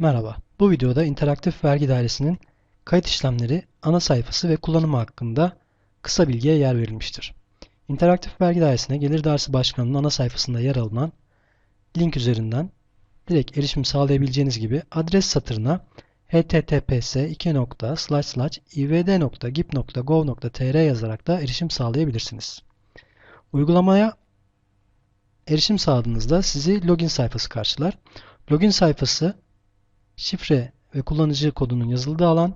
Merhaba, bu videoda interaktif vergi dairesinin kayıt işlemleri, ana sayfası ve kullanımı hakkında kısa bilgiye yer verilmiştir. İnteraktif vergi dairesine Gelir Dairesi Başkanı'nın ana sayfasında yer alınan link üzerinden direkt erişim sağlayabileceğiniz gibi adres satırına https ivd.gip.gov.tr yazarak da erişim sağlayabilirsiniz. Uygulamaya erişim sağladığınızda sizi login sayfası karşılar. Login sayfası şifre ve kullanıcı kodunun yazıldığı alan,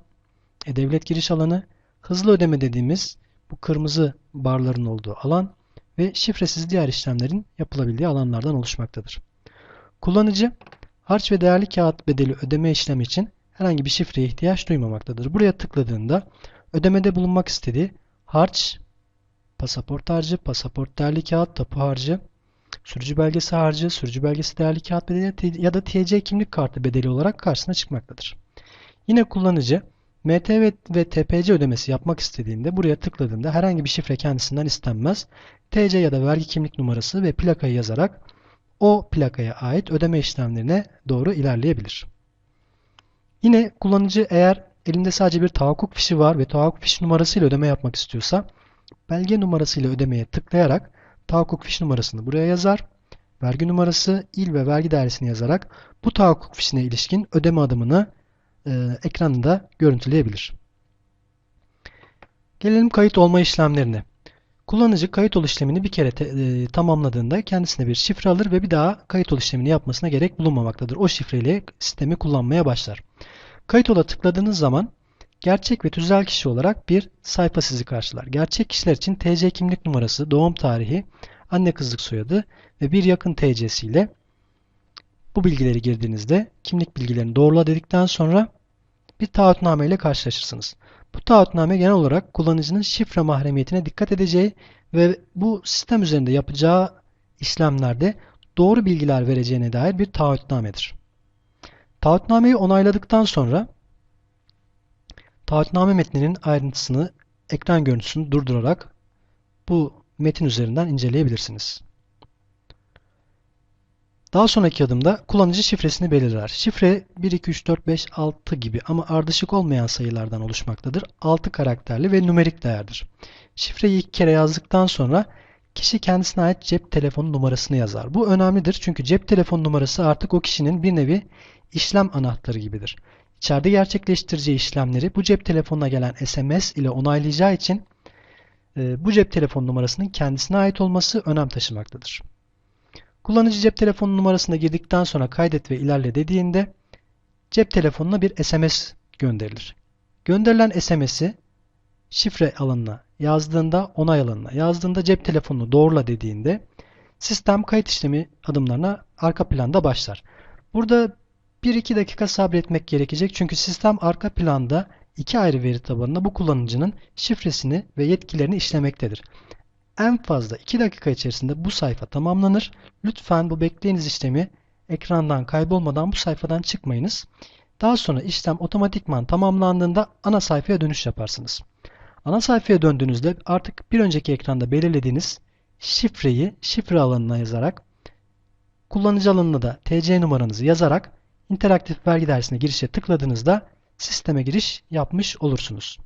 e-devlet giriş alanı, hızlı ödeme dediğimiz bu kırmızı barların olduğu alan ve şifresiz diğer işlemlerin yapılabildiği alanlardan oluşmaktadır. Kullanıcı harç ve değerli kağıt bedeli ödeme işlemi için herhangi bir şifreye ihtiyaç duymamaktadır. Buraya tıkladığında ödemede bulunmak istediği harç, pasaport harcı, pasaport değerli kağıt, tapu harcı, sürücü belgesi harcı, sürücü belgesi değerli kağıt bedeli ya da TC kimlik kartı bedeli olarak karşısına çıkmaktadır. Yine kullanıcı MT ve TPC ödemesi yapmak istediğinde buraya tıkladığında herhangi bir şifre kendisinden istenmez. TC ya da vergi kimlik numarası ve plakayı yazarak o plakaya ait ödeme işlemlerine doğru ilerleyebilir. Yine kullanıcı eğer elinde sadece bir tahakkuk fişi var ve tahakkuk fişi numarasıyla ödeme yapmak istiyorsa belge numarasıyla ödemeye tıklayarak tahakkuk fiş numarasını buraya yazar. Vergi numarası, il ve vergi dairesini yazarak bu tahakkuk fişine ilişkin ödeme adımını e, ekranında görüntüleyebilir. Gelelim kayıt olma işlemlerine. Kullanıcı kayıt ol işlemini bir kere te, e, tamamladığında kendisine bir şifre alır ve bir daha kayıt ol işlemini yapmasına gerek bulunmamaktadır. O şifreyle sistemi kullanmaya başlar. Kayıt ola tıkladığınız zaman gerçek ve tüzel kişi olarak bir sayfa sizi karşılar. Gerçek kişiler için TC kimlik numarası, doğum tarihi, anne kızlık soyadı ve bir yakın TC'si ile bu bilgileri girdiğinizde kimlik bilgilerini doğrula dedikten sonra bir taahhütname ile karşılaşırsınız. Bu taahhütname genel olarak kullanıcının şifre mahremiyetine dikkat edeceği ve bu sistem üzerinde yapacağı işlemlerde doğru bilgiler vereceğine dair bir taahhütnamedir. Taahhütnameyi onayladıktan sonra taahhütname metninin ayrıntısını ekran görüntüsünü durdurarak bu metin üzerinden inceleyebilirsiniz. Daha sonraki adımda kullanıcı şifresini belirler. Şifre 1, 2, 3, 4, 5, 6 gibi ama ardışık olmayan sayılardan oluşmaktadır. 6 karakterli ve numerik değerdir. Şifreyi iki kere yazdıktan sonra kişi kendisine ait cep telefonu numarasını yazar. Bu önemlidir çünkü cep telefon numarası artık o kişinin bir nevi işlem anahtarı gibidir. İçeride gerçekleştireceği işlemleri bu cep telefonuna gelen SMS ile onaylayacağı için e, bu cep telefon numarasının kendisine ait olması önem taşımaktadır. Kullanıcı cep telefonu numarasına girdikten sonra kaydet ve ilerle dediğinde cep telefonuna bir SMS gönderilir. Gönderilen SMS'i şifre alanına yazdığında onay alanına yazdığında cep telefonunu doğrula dediğinde sistem kayıt işlemi adımlarına arka planda başlar. Burada 1-2 dakika sabretmek gerekecek çünkü sistem arka planda iki ayrı veri tabanında bu kullanıcının şifresini ve yetkilerini işlemektedir. En fazla 2 dakika içerisinde bu sayfa tamamlanır. Lütfen bu bekleyiniz işlemi ekrandan kaybolmadan bu sayfadan çıkmayınız. Daha sonra işlem otomatikman tamamlandığında ana sayfaya dönüş yaparsınız. Ana sayfaya döndüğünüzde artık bir önceki ekranda belirlediğiniz şifreyi şifre alanına yazarak kullanıcı alanına da TC numaranızı yazarak interaktif vergi dersine girişe tıkladığınızda sisteme giriş yapmış olursunuz.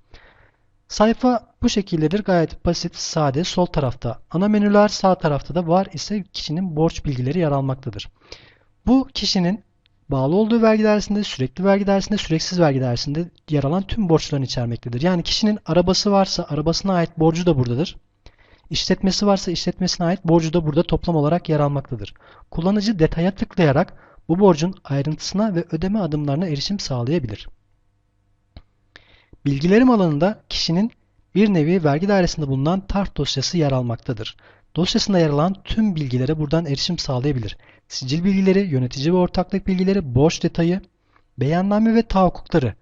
Sayfa bu şekildedir. Gayet basit, sade. Sol tarafta ana menüler, sağ tarafta da var ise kişinin borç bilgileri yer almaktadır. Bu kişinin bağlı olduğu vergi dairesinde, sürekli vergi dairesinde, süreksiz vergi dairesinde yer alan tüm borçlarını içermektedir. Yani kişinin arabası varsa arabasına ait borcu da buradadır. İşletmesi varsa işletmesine ait borcu da burada toplam olarak yer almaktadır. Kullanıcı detaya tıklayarak bu borcun ayrıntısına ve ödeme adımlarına erişim sağlayabilir. Bilgilerim alanında kişinin bir nevi vergi dairesinde bulunan TART dosyası yer almaktadır. Dosyasında yer alan tüm bilgilere buradan erişim sağlayabilir. Sicil bilgileri, yönetici ve ortaklık bilgileri, borç detayı, beyanname ve tahakkukları,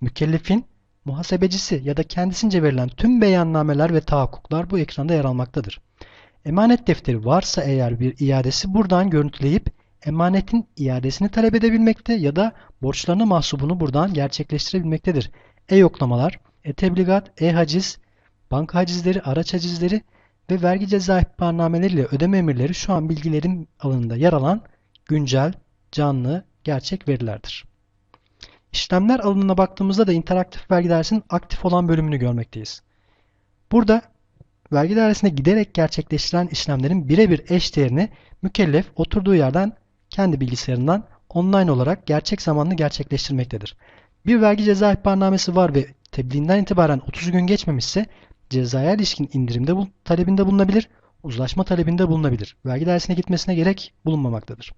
mükellefin, muhasebecisi ya da kendisince verilen tüm beyannameler ve tahakkuklar bu ekranda yer almaktadır. Emanet defteri varsa eğer bir iadesi buradan görüntüleyip emanetin iadesini talep edebilmekte ya da borçlarına mahsubunu buradan gerçekleştirebilmektedir e-yoklamalar, e-tebligat, e-haciz, banka hacizleri, araç hacizleri ve vergi ceza ihbarnameleriyle ödeme emirleri şu an bilgilerin alanında yer alan güncel, canlı, gerçek verilerdir. İşlemler alanına baktığımızda da interaktif vergi dairesinin aktif olan bölümünü görmekteyiz. Burada vergi dairesine giderek gerçekleştirilen işlemlerin birebir eş değerini mükellef oturduğu yerden kendi bilgisayarından online olarak gerçek zamanlı gerçekleştirmektedir. Bir vergi ceza ihbarnamesi var ve tebliğinden itibaren 30 gün geçmemişse cezaya ilişkin indirimde bu, talebinde bulunabilir, uzlaşma talebinde bulunabilir. Vergi dairesine gitmesine gerek bulunmamaktadır.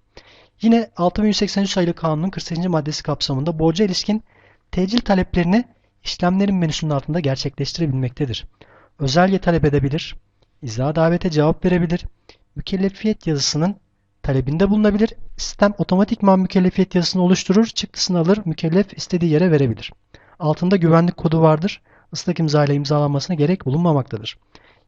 Yine 6183 sayılı kanunun 48. maddesi kapsamında borca ilişkin tecil taleplerini işlemlerin menüsünün altında gerçekleştirebilmektedir. Özelge talep edebilir, izah davete cevap verebilir, mükellefiyet yazısının talebinde bulunabilir. Sistem otomatikman mükellefiyet yazısını oluşturur, çıktısını alır, mükellef istediği yere verebilir. Altında güvenlik kodu vardır. Islak imza ile imzalanmasına gerek bulunmamaktadır.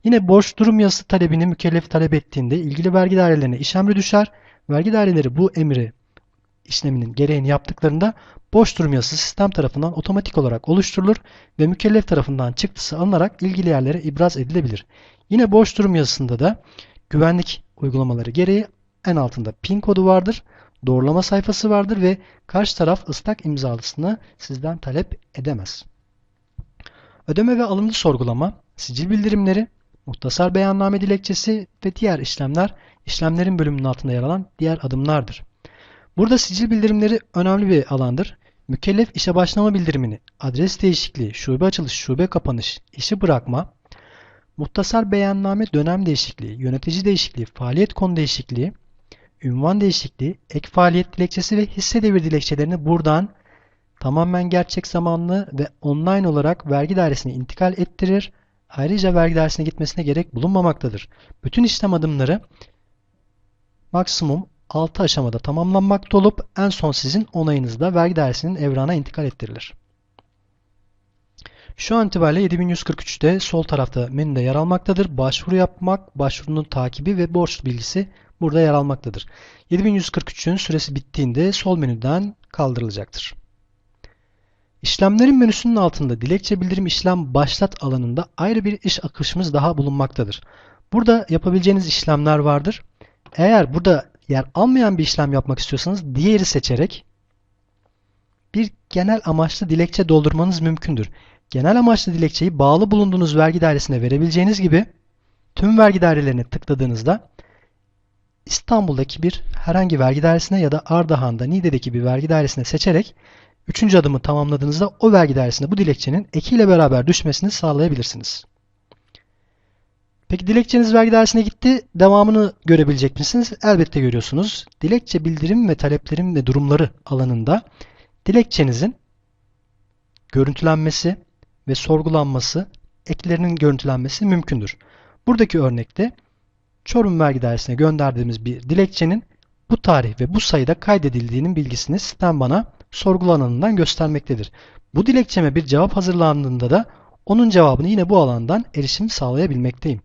Yine borç durum yazısı talebini mükellef talep ettiğinde ilgili vergi dairelerine iş emri düşer. Vergi daireleri bu emri işleminin gereğini yaptıklarında borç durum yazısı sistem tarafından otomatik olarak oluşturulur ve mükellef tarafından çıktısı alınarak ilgili yerlere ibraz edilebilir. Yine borç durum yazısında da güvenlik uygulamaları gereği en altında PIN kodu vardır, doğrulama sayfası vardır ve karşı taraf ıslak imzalısını sizden talep edemez. Ödeme ve alımlı sorgulama, sicil bildirimleri, muhtasar beyanname dilekçesi ve diğer işlemler işlemlerin bölümünün altında yer alan diğer adımlardır. Burada sicil bildirimleri önemli bir alandır. Mükellef işe başlama bildirimini, adres değişikliği, şube açılış, şube kapanış, işi bırakma, muhtasar beyanname dönem değişikliği, yönetici değişikliği, faaliyet konu değişikliği, ünvan değişikliği, ek faaliyet dilekçesi ve hisse devir dilekçelerini buradan tamamen gerçek zamanlı ve online olarak vergi dairesine intikal ettirir. Ayrıca vergi dairesine gitmesine gerek bulunmamaktadır. Bütün işlem adımları maksimum 6 aşamada tamamlanmakta olup en son sizin onayınızda vergi dairesinin evrana intikal ettirilir. Şu an itibariyle 7143'te sol tarafta menüde yer almaktadır. Başvuru yapmak, başvurunun takibi ve borç bilgisi burada yer almaktadır. 7143'ün süresi bittiğinde sol menüden kaldırılacaktır. İşlemlerin menüsünün altında dilekçe bildirim işlem başlat alanında ayrı bir iş akışımız daha bulunmaktadır. Burada yapabileceğiniz işlemler vardır. Eğer burada yer almayan bir işlem yapmak istiyorsanız diğeri seçerek bir genel amaçlı dilekçe doldurmanız mümkündür. Genel amaçlı dilekçeyi bağlı bulunduğunuz vergi dairesine verebileceğiniz gibi tüm vergi dairelerine tıkladığınızda İstanbul'daki bir herhangi vergi dairesine ya da Ardahan'da Niğde'deki bir vergi dairesine seçerek üçüncü adımı tamamladığınızda o vergi dairesine bu dilekçenin ekiyle beraber düşmesini sağlayabilirsiniz. Peki dilekçeniz vergi dairesine gitti. Devamını görebilecek misiniz? Elbette görüyorsunuz. Dilekçe bildirim ve taleplerim ve durumları alanında dilekçenizin görüntülenmesi ve sorgulanması, eklerinin görüntülenmesi mümkündür. Buradaki örnekte Çorum Vergi Dairesi'ne gönderdiğimiz bir dilekçenin bu tarih ve bu sayıda kaydedildiğinin bilgisini sistem bana sorgulananından göstermektedir. Bu dilekçeme bir cevap hazırlandığında da onun cevabını yine bu alandan erişim sağlayabilmekteyim.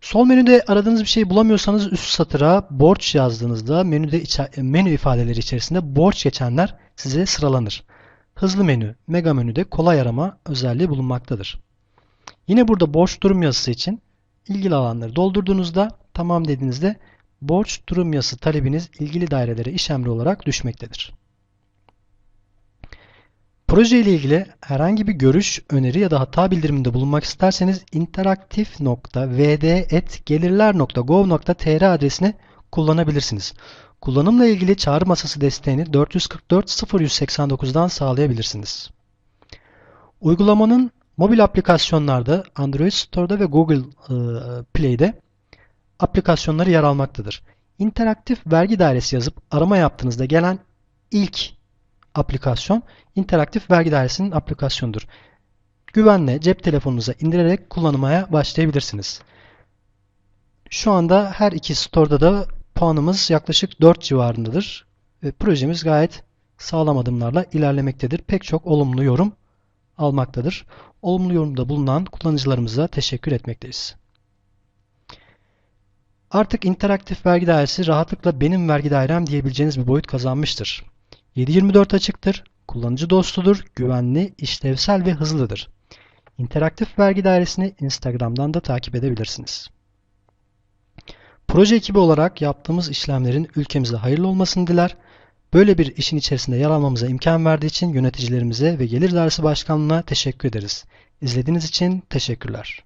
Sol menüde aradığınız bir şey bulamıyorsanız üst satıra borç yazdığınızda menüde menü ifadeleri içerisinde borç geçenler size sıralanır. Hızlı menü, mega menüde kolay arama özelliği bulunmaktadır. Yine burada borç durum yazısı için ilgili alanları doldurduğunuzda tamam dediğinizde borç durum yazısı talebiniz ilgili dairelere iş emri olarak düşmektedir. Proje ile ilgili herhangi bir görüş, öneri ya da hata bildiriminde bulunmak isterseniz interaktif.vd.gelirler.gov.tr adresini kullanabilirsiniz. Kullanımla ilgili çağrı masası desteğini 444 0189'dan sağlayabilirsiniz. Uygulamanın mobil aplikasyonlarda Android Store'da ve Google Play'de aplikasyonları yer almaktadır. İnteraktif vergi dairesi yazıp arama yaptığınızda gelen ilk aplikasyon interaktif vergi dairesinin aplikasyonudur. Güvenle cep telefonunuza indirerek kullanmaya başlayabilirsiniz. Şu anda her iki store'da da puanımız yaklaşık 4 civarındadır. Ve projemiz gayet sağlam adımlarla ilerlemektedir. Pek çok olumlu yorum almaktadır. Olumlu yorumda bulunan kullanıcılarımıza teşekkür etmekteyiz. Artık interaktif vergi dairesi rahatlıkla benim vergi dairem diyebileceğiniz bir boyut kazanmıştır. 7/24 açıktır, kullanıcı dostudur, güvenli, işlevsel ve hızlıdır. İnteraktif vergi dairesini Instagram'dan da takip edebilirsiniz. Proje ekibi olarak yaptığımız işlemlerin ülkemize hayırlı olmasını diler. Böyle bir işin içerisinde yer almamıza imkan verdiği için yöneticilerimize ve Gelir Dairesi Başkanlığı'na teşekkür ederiz. İzlediğiniz için teşekkürler.